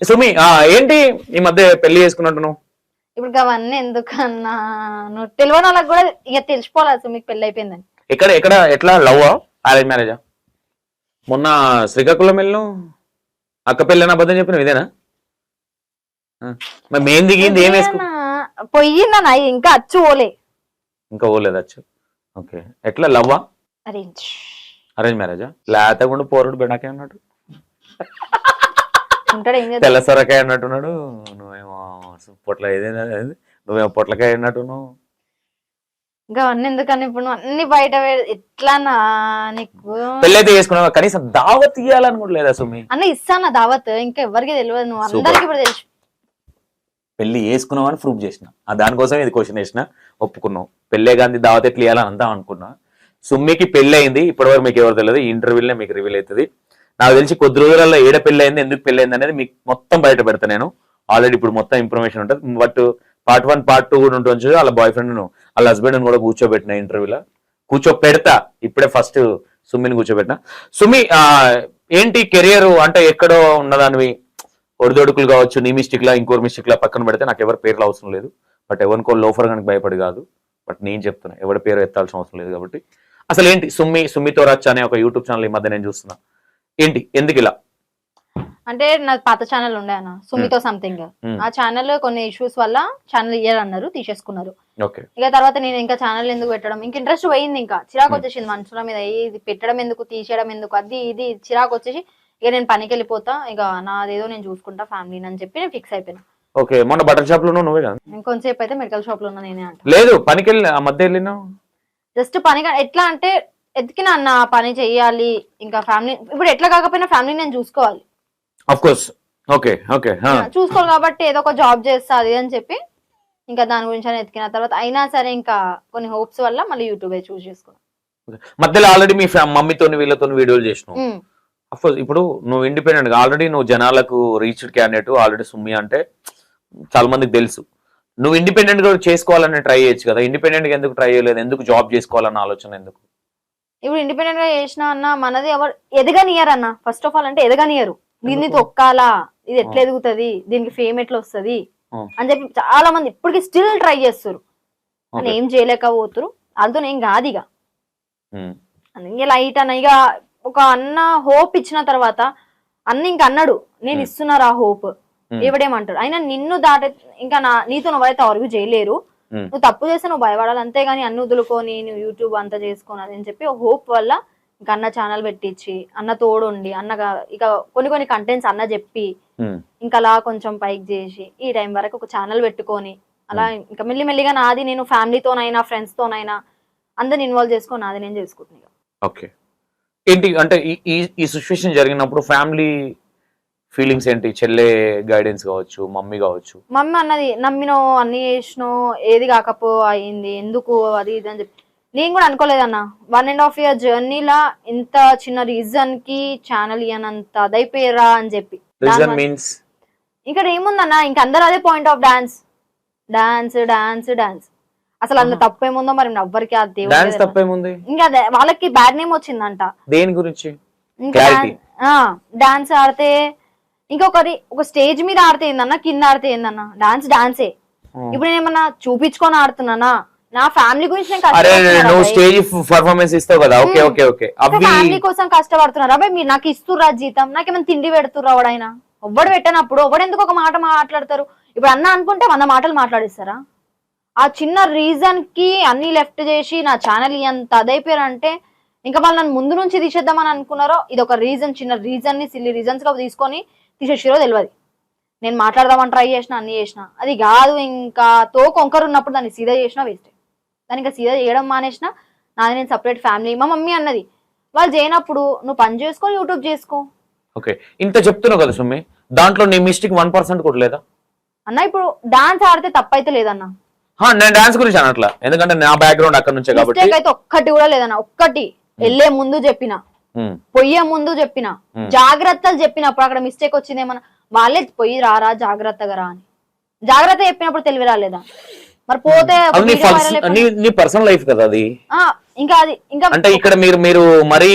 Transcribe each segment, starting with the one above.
సుమి ఆ, ఏంటి ఈ మధ్య పెళ్ళి చేసుకున్నట్టు నువ్వు ఇప్పుడు అవన్నీ ఎందుకన్నా నువ్వు తెలియని వాళ్ళకి కూడా ఇక తెలిసిపోవాలి మీకు పెళ్ళి అయిపోయిందని? ఎక్కడ ఎక్కడ ఎట్లా? లవ్ అరేంజ్ మ్యారేజా మొన్న శ్రీకాకుళం వెళ్ళను? అక్క పెళ్ళని అబద్ధం చెప్పిన ఇదేనా? మరి మేం దిగింది ఏం వేసుకో? పోయిందన్న ఇంకా అచ్చు ఓలే ఇంకా పోలేదు వచ్చు ఓకే. ఎట్లా? లవ్వా? అరేంజ్. అరేంజ్ మ్యారేజా? లేతకుండా పోరుడు బిడాకే అన్నట్టు. ఉంటాడు? ఏం చేద్దాం? తెల్ల సొరకాయ అన్నట్టున్నాడు. నువ్వేమో పొట్ల ఏదైనా ఏది? నువ్వేమో పొట్లకాయ అన్నట్టున్నావు. ఇంకా అవన్నీ ఎందుకని ఇప్పుడు నువ్వు అన్ని బయట ఎట్లానా నీకు? పెళ్ళి అయితే చేసుకున్నావు? కనీసం దావత్ ఇయ్యాలని కూడా లేదా సుమి? అన్న ఇస్తానా దావత్? ఇంకా ఎవరికి తెలియదు నువ్వు. Super. అందరికి ఇప్పుడు తెలుసు. పెళ్ళి చేసుకున్నావు అని ప్రూవ్ చేసిన. ఆ దానికోసం ఇది క్వశ్చన్ వేసిన. ఒప్పుకున్నావు. పెళ్ళే గాంధీ దావత్ ఎట్లా ఇవ్వాలని అంతా అనుకున్నా. సుమ్మికి పెళ్ళి అయింది ఇప్పటివరకు మీకు ఎవరు తెలియదు. ఈ ఇంటర్వ్యూలే మీకు రివీల్ అవుతుంది. నాకు తెలిసి కొద్ది రోజులలో ఏడ పెళ్ళైంది అయింది ఎందుకు పెళ్ళైంది అనేది మీకు మొత్తం బయట పెడతా నేను. ఆల్రెడీ ఇప్పుడు మొత్తం ఇన్ఫర్మేషన్ ఉంటుంది. But part one part two కూడా ఉంటుంది వాళ్ళ బాయ్ ఫ్రెండ్ వాళ్ళ హస్బెండ్ కూడా కూర్చోబెట్టిన ఇంటర్వ్యూలో కూర్చోపెడతా. ఇప్పుడే ఫస్ట్ సుమ్మిని కూర్చోబెట్టిన. సుమి ఏంటి కెరియర్ అంటే ఎక్కడో ఉన్నదానివి? ఒడిదొడుకులు కావచ్చు నీ మిస్టేక్ లా ఇంకోటి లా పక్కన పెడితే నాకు ఎవరి పేర్లు అవసరం లేదు. బట్ ఎవరికో లోఫర్ కనుక భయపడి కాదు. బట్ నేను చెప్తున్నా ఎవరి పేరు ఎత్తాల్సిన అవసరం లేదు కాబట్టి. అసలు ఏంటి సుమ్మి సుమ్మితో రచ్చ అనే ఒక యూట్యూబ్ ఛానల్ ఈ మధ్య నేను చూస్తున్నా. ఏంటి? ఎందుకు ఇలా? అంటే నాకు పాత ఛానల్ ఉండే అన్న. సుమితో సంథింగ్ Hmm. ఆ ఛానల్ కొన్ని ఇష్యూస్ వల్ల ఛానల్ ఇయ్యర్ అన్నారు తీసేసుకున్నారు ఇక తర్వాత నేను ఇంకా ఛానల్ ఎందుకు పెట్టడం? ఇంకా ఇంట్రెస్ట్ పోయింది ఇంకా. చిరాకు వచ్చేసింది మనుషుల మీద. "ఏ, ఇది పెట్టడం ఎందుకు? తీసేయడం ఎందుకు? అది ఇది చిరాకు వచ్చేసి ఇక నేను పనికి వెళ్ళిపోతా. ఇక నాదేదో నేను చూసుకుంటా ఫ్యామిలీని అని చెప్పి నేను ఫిక్స్ అయిపోయినా. ఓకే. మొన్న బటర్ షాప్లో నువ్వే కదా? ఇంకొంతసేపు అయితే మెడికల్ షాప్లో ఉన్నా నేనే అంట. లేదు. పనికి వెళ్ళి ఆ మధ్య వెళ్ళినావు? జస్ట్ పని ఎట్లా అంటే ఎతికిన అన్న పని చెయ్యాలి ఇంకా ఫ్యామిలీ ఇప్పుడు ఎట్లా కాకపోయినా ఫ్యామిలీ నేను చూసుకోవాలి. అఫ్ కోర్స్ ఓకే ఓకే చూసుకోవాలి కాబట్టి ఏదో ఒక జాబ్ చేస్తా అది అని చెప్పి ఇంకా దాని గురించి అని ఎతికిన తర్వాత అయినా సరే ఇంకా కొన్ని హోప్స్ వల్ల మళ్ళీ యూట్యూబ్ చూస్ చేసుకున్నాను మధ్యలో ఆల్రెడీ మీ మమ్మీతో వీళ్ళతో వీడియోలు చేసినావు. అఫ్కోర్స్ ఇప్పుడు నువ్వు ఇండిపెండెంట్ ఆల్రెడీ నువ్వు జనాలకు రీచ్డ్ క్యాండిడేట్ ఆల్రెడీ సుమ్మి అంటే చాలా మందికి తెలుసు. నువ్వు ఇండిపెండెంట్గా చేసుకోవాలని ట్రై చేయొచ్చు కదా. ఇండిపెండెంట్గా ఎందుకు ట్రై చేయలేదు? ఎందుకు జాబ్ చేసుకోవాలన్న ఆలోచన ఎందుకు? ఇప్పుడు ఇండిపెండెంట్గా చేసిన అన్న మనది ఎవరు ఎదగనియర్ అన్న ఫస్ట్ ఆఫ్ ఆల్ అంటే ఎదగనియరు దీన్ని? తొక్కాలా ఇది ఎట్లా ఎదుగుతుంది దీనికి ఫేమ్ ఎట్లా వస్తుంది. అని చెప్పి చాలా మంది ఇప్పటికి స్టిల్ ట్రై చేస్తారు అని. ఏం చేయలేకపోతురు వాళ్ళతో నేను కాదు ఇక ఇంకా లైట్ అన్న ఇక ఒక అన్న హోప్ ఇచ్చిన తర్వాత అన్న ఇంక అన్నాడు నేను. ఇస్తున్నారు ఆ హోప్. ఎవడేమంటాడు అయినా నిన్ను దాటే ఇంకా నా నీతో నువ్వైతే అరుగు చేయలేరు. నువ్వు తప్పు చేస్తే నువ్వు భయపడాలి. అంతేగాని అన్ని వదులుకొని నువ్వు యూట్యూబ్ అంతా చేసుకొని అని చెప్పి హోప్ వల్ల ఇంకా అన్న ఛానల్ పెట్టించి అన్న తోడుండి అన్నగా ఇక కొన్ని కొన్ని కంటెంట్స్ అన్న చెప్పి ఇంకా అలా కొంచెం పైకి చేసి ఈ టైం వరకు ఒక ఛానల్ పెట్టుకొని అలా ఇంకా మెల్లి మెల్లిగా నాది నేను ఫ్యామిలీతోనైనా ఫ్రెండ్స్తోనైనా అందరిని ఇన్వాల్వ్ చేసుకొని నాది నేను చేసుకుంటున్నాను ఓకే ఏంటి అంటే ఈ ఈ సిచ్యువేషన్ జరిగినప్పుడు ఫ్యామిలీ ఫీలింగ్స్ ఏంటి? చెల్లె గైడెన్స్ కావచ్చు మమ్మీ కావచ్చు. మమ్మీ అన్నది నమ్మినో అన్ని చేసినో ఏది కాకపో అయింది ఎందుకు అది ఇది అని చెప్పి. నేను కూడా అనుకోలేదన్న. వన్ అండ్ హాఫ్ ఇయర్ జర్నీలా ఇంత చిన్న రీజన్కి ఛానల్ ఇయ్యనంత అదైపోయారా అని చెప్పి. రీజన్ మీన్స్ ఇక్కడ ఏముందన్న? ఇంక అందరు అదే point of dance dance dance dance అసలు అందులో తప్పు ఏముందో మరి ఎవ్వరికి అది డాన్స్. తప్పేముంది? ఇంకా అదే వాళ్ళకి బ్యాడ్ నేమ్ వచ్చిందంట. దేని గురించి. డాన్స్ ఆడితే ఇంకొకరి ఒక స్టేజ్ మీద ఆడితే ఏందన్న కింద ఆడితే ఏందన్న డాన్స్ డాన్సే. ఇప్పుడు నేను ఏమన్నా చూపించుకొని ఆడుతున్నానా? నా ఫ్యామిలీ గురించి నేను అరే నువ్వు? స్టేజ్ పర్ఫార్మెన్స్ ఇస్తావు కదా. ఓకే. Okay okay. ఫ్యామిలీ కోసం కష్టపడుతున్నారా అబ్బాయి మీరు నాకు ఇస్తుర్రా జీతం నాకేమైనా తిండి పెడుతుర్రా ఎవడైనా ఎవ్వడు పెట్టనప్పుడు ఎవడు ఎందుకు ఒక మాట మాట్లాడతారు? ఇప్పుడు అన్న అనుకుంటే వంద మాటలు మాట్లాడిస్తారా? ఆ చిన్న రీజన్కి అన్ని లెఫ్ట్ చేసి నా ఛానల్ ఎంత అదైపోయారంటే ఇంకా వాళ్ళు నన్ను ముందు నుంచి తీసేద్దామని అనుకున్నారో ఇది ఒక రీజన్ చిన్న రీజన్ని సిల్లి రీజన్స్గా తీసుకొని తీసేసిరో తెలియదు నేను మాట్లాడదామని ట్రై చేసిన అన్ని చేసిన. అది కాదు ఇంకా తో కొంకరు ఉన్నప్పుడు దాన్ని సీదా చేసినా వేస్ట్ దాన్ని ఇంకా సీదా చేయడం మానేసిన నాది నేను సపరేట్ ఫ్యామిలీ మా మమ్మీ అన్నది వాళ్ళు చేయనప్పుడు నువ్వు పని చేసుకో యూట్యూబ్ చేసుకో. ఓకే. ఇంత చెప్తున్నావు కదా సుమ్మి దాంట్లో నీ మిస్టేక్ వన్ పర్సెంట్ కూడా లేదా అన్న ఇప్పుడు డాన్స్ ఆడితే తప్పైతే లేదన్న. నేను డాన్స్ గురించి అనట్లా. ఎందుకంటే నా బ్యాక్గ్రౌండ్ అక్కడ నుంచే కాబట్టి. అయితే ఒక్కటి కూడా లేదన్న. ఒక్కటి. వెళ్ళే ముందు చెప్పిన. పొయ్యే ముందు చెప్పిన. జాగ్రత్తలు చెప్పినప్పుడు అక్కడ మిస్టేక్ వచ్చింది ఏమన్నా వాళ్ళే పొయ్యి రారా జాగ్రత్తగా రా అని. జాగ్రత్త చెప్పినప్పుడు తెలివి రాలేదా మరి పోతే నీ పర్సనల్ లైఫ్ కదా అది? ఇంకా అది ఇంకా అంటే ఇక్కడ మీరు మీరు మరీ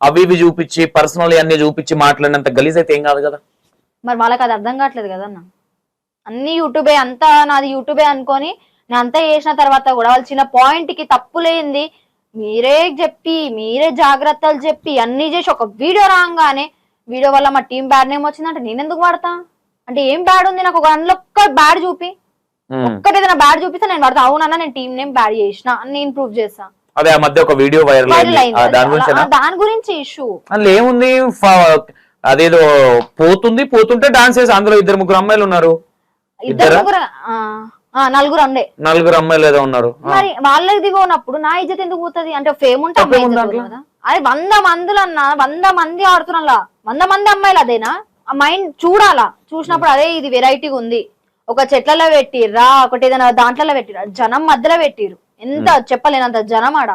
అవి ఇవి చూపించి పర్సనల్ అన్ని చూపించి మాట్లాడినంత గలీజ్ అయితే ఏం కాదు కదా? మరి వాళ్ళకి అది అర్థం కావట్లేదు కదన్న అన్ని? యూట్యూబే అంతా నాది యూట్యూబే అనుకొని నేను అంతా చేసిన తర్వాత కూడా వాళ్ళు చిన్న పాయింట్కి తప్పు లేనిది మీరే చెప్పి మీరే జాగ్రత్తలు చెప్పి అన్ని చేసి ఒక వీడియో రాగానే వీడియో వల్ల మా టీం బ్యాడ్ నేమ్ వచ్చిందంటే నేను ఎందుకు వాడతా? అంటే ఏం బ్యాడ్ ఉంది? నాకు ఒక అందులో బ్యాడ్ చూపి. ఒక్కటి ఏదైనా బ్యాడ్ చూపిస్తే నేను వాడతా. అవునన్నా నేను టీం నేమ్ బ్యాడ్ చేసిన అని నేను ప్రూవ్ చేస్తా. అదే ఆ మధ్య ఒక వీడియో వైరల్ దాని గురించి ఇష్యూ. అందులో ఏముంది? అదేదో పోతుంది పోతుంటే డాన్స్ చేసి అందులో ఇద్దరు ముగ్గురు అమ్మాయిలు ఉన్నారు. ఇద్దరు? ముగ్గురు నలుగురు ఉండే నలుగురు అమ్మాయిలు ఏదో ఉన్నారు. మరి వాళ్ళకి దిగోనప్పుడు నా ఇజ్జత్ ఎందుకు పోతుంది? అంటే ఫేమ్ ఉంటే అది వంద మందులు అన్న వంద మంది ఆడుతున్నా వంద మంది అమ్మాయిలు అదేనా? ఆ మైండ్ చూడాలా? చూసినప్పుడు అదే ఇది వెరైటీగా ఉంది. ఒక చెట్లలో పెట్టిర్రా ఒకటి ఏదైనా దాంట్లో పెట్టిర్రా జనం మధ్యలో పెట్టిర్రు. ఎంత చెప్పలేనంత జనం ఆడ.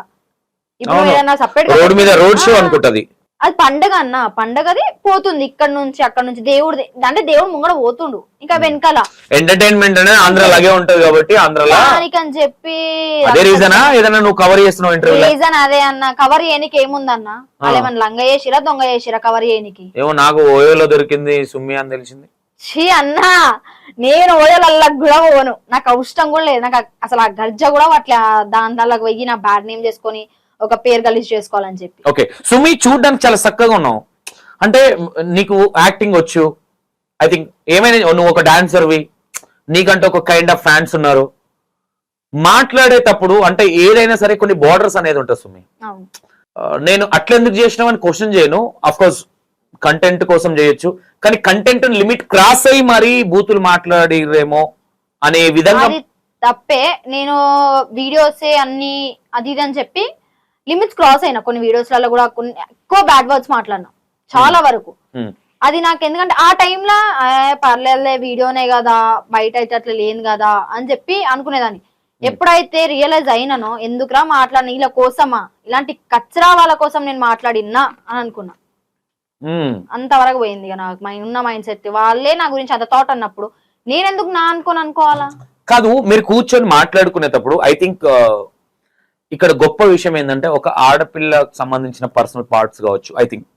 ఇప్పుడు. ఏదైనా సపరేట్ రోడ్ మీద రోడ్ షో అనుకుంటది. అది పండగ అన్న పండగది పోతుంది ఇక్కడ నుంచి అక్కడ నుంచి దేవుడు అంటే దేవుడు ముంగడ పోతుండు. ఇంకా వెనకాల. ఎంటర్టైన్మెంట్ అనేది ఆంధ్ర లాగే ఉంటది కాబట్టి ఆంధ్రలో దానికని చెప్పి అదే రీజనా ఏదైనా నువ్వు కవర్ చేస్తున్నావు ఇంటర్వ్యూలో రీజన్ అదే అన్న. కవర్ చేయనికి ఏముందన్న? వాళ్ళు ఏమన్నా లంగ చేసిరా దొంగ చేసిరా కవర్ చేయనికి? ఏమో నాకు ఓయోలో దొరికింది సుమ్మి అని తెలిసింది. ఛీ అన్న! నేను ఓయలల్లా కూడా పోను. నాకు అవసరం కూడా లేదు. నాకు అసలు ఆ గర్జ కూడా అట్లా దాని దానికి పోయి నా బ్యాడ్ నేమ్ చేసుకొని ఒక పేరు గలీజ్ చేసుకోవాలని చెప్పి. ఓకే సుమి చూడడానికి చాలా చక్కగా ఉన్నావు. అంటే నీకు యాక్టింగ్ వచ్చు. ఐ థింక్ ఏమైనా నువ్వు ఒక డాన్సర్వి నీకంటే ఒక కైండ్ ఆఫ్ ఫ్యాన్స్ ఉన్నారు. మాట్లాడేటప్పుడు అంటే ఏదైనా సరే కొన్ని బార్డర్స్ అనేది ఉంటుంది సుమి. నేను అట్లా ఎందుకు చేసినావు అని క్వశ్చన్ చేయను. అఫ్ కోర్స్ కంటెంట్ కోసం చేయొచ్చు. కానీ కంటెంట్ లిమిట్ క్రాస్ అయ్యి మరీ బూతులు మాట్లాడిరేమో అనే విధంగా తప్పే. నేను వీడియోస్ అన్ని అది ఇది అని చెప్పి లిమిట్స్ క్రాస్ అయినా కొన్ని వీడియోస్లలో కూడా కొన్ని ఎక్కువ బ్యాడ్ వర్డ్స్ మాట్లాడినా చాలా వరకు. ఉమ్, అది నాకు ఎందుకంటే ఆ టైంలో పర్లేదులే వీడియోనే కదా బయట అయితే అట్లా లేను కదా అని చెప్పి అనుకునేదాన్ని. ఎప్పుడైతే రియలైజ్ అయినానో ఎందుకురా మాట్లాడిన వీళ్ళ కోసమా? ఇలాంటి కచ్చరా వాళ్ళ కోసం నేను మాట్లాడినా అని అనుకున్నా. అంతవరకు పోయింది ఇక నాకు మైండ్ ఉన్న మైండ్ సెట్ వాళ్ళే నా గురించి అంత థాట్ అన్నప్పుడు నేనెందుకు నా అనుకోని అనుకోవాలా? కాదు మీరు కూర్చొని మాట్లాడుకునేటప్పుడు ఐ థింక్ ఇక్కడ గొప్ప విషయం ఏంటంటే ఒక ఆడపిల్లకు సంబంధించిన పర్సనల్ పార్ట్స్ కావచ్చు ఐ థింక్.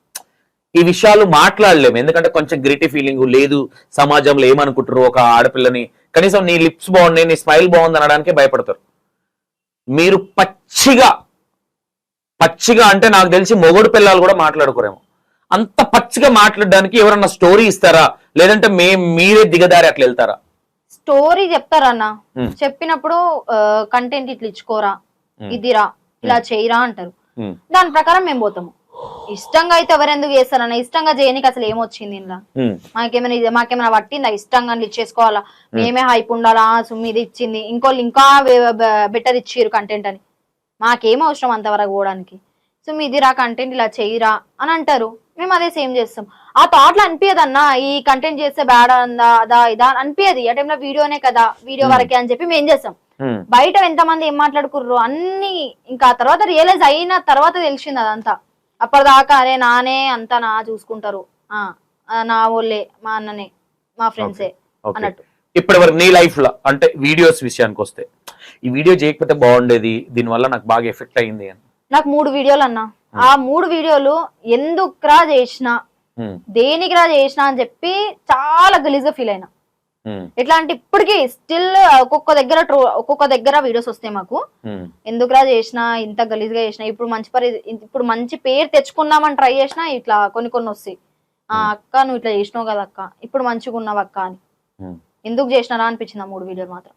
ఈ విషయాలు మాట్లాడలేము. ఎందుకంటే కొంచెం గ్రిటీ ఫీలింగ్ లేదు సమాజంలో ఏమనుకుంటారు ఒక ఆడపిల్లని కనీసం నీ లిప్స్ బాగున్నాయి నీ స్మైల్ బాగుంది అనడానికే భయపడతారు. మీరు పచ్చిగా పచ్చిగా అంటే నాకు తెలిసి మొగుడు పిల్లలు కూడా మాట్లాడుకోరేమో. అంత పచ్చిగా మాట్లాడడానికి ఎవరన్నా స్టోరీ ఇస్తారా? లేదంటే మే మీరే దిగదారి అట్లా వెళ్తారా? స్టోరీ చెప్తారన్న. చెప్పినప్పుడు కంటెంట్ ఇట్లా ఇచ్చుకోరా. ఇదిరా ఇలా చేయరా అంటారు. దాని ప్రకారం మేము పోతాము. ఇష్టంగా అయితే ఎవరెందుకు చేస్తారన్న ఇష్టంగా చేయనికి అసలు ఏమొచ్చింది ఇలా మాకేమైనా మాకేమైనా పట్టిందా? ఇష్టంగా ఇచ్చేసుకోవాలా మేమే. హైప్ ఉండాలా? సుమ్మి ఇది ఇచ్చింది. ఇంకోళ్ళు ఇంకా బెటర్ ఇచ్చిర్రు కంటెంట్ అని. మాకేం అవసరం అంతవరకు పోవడానికి. సో ఇది రా కంటెంట్ ఇలా చెయ్యిరా అని అంటారు. మేము అదే సేమ్ చేస్తాం. ఆ థాట్లు అనిపించదన్నా ఈ కంటెంట్ చేస్తే బ్యాడ్ అందా అదా ఇదా అని అనిపించదు ఆ టైంలో వీడియోనే కదా వీడియో వరకే అని చెప్పి మేము చేస్తాం. బయట ఎంతమంది ఏం మాట్లాడుకుర్రు అన్ని ఇంకా తర్వాత రియలైజ్ అయిన తర్వాత తెలిసింది అదంతా. అప్పటిదాకా అరే నానే అంతా నా చూసుకుంటారు. ఆ నా వాళ్ళే మా అన్ననే మా ఫ్రెండ్సే. అన్నట్టు. ఇప్పటి వరకు నీ లైఫ్లో అంటే వీడియోస్ విషయానికి వస్తే ఈ వీడియో చేయకపోతే బాగుండేది దీనివల్ల నాకు బాగా ఎఫెక్ట్ అయింది అని. నాకు మూడు వీడియోలు అన్న. ఆ మూడు వీడియోలు ఎందుకురా చేసిన దేనికిరా చేసిన అని చెప్పి చాలా గలీజ్గా ఫీల్ అయినా. ఎట్లా అంటే ఇప్పటికీ స్టిల్ ఒక్కొక్క దగ్గర ట్రో ఒక్కొక్క దగ్గర వీడియోస్ వస్తాయి మాకు. ఉమ్, ఎందుకురా చేసిన ఇంత గలీజ్గా చేసిన ఇప్పుడు మంచి పరి ఇప్పుడు మంచి పేరు తెచ్చుకుందామని ట్రై చేసినా ఇట్లా కొన్ని కొన్ని వస్తాయి. ఆ అక్క నువ్వు ఇట్లా చేసినావు కదా అక్క ఇప్పుడు మంచిగా ఉన్నావు అక్క అని. ఎందుకు చేసినారా అనిపించింది ఆ మూడు వీడియోలు మాత్రం?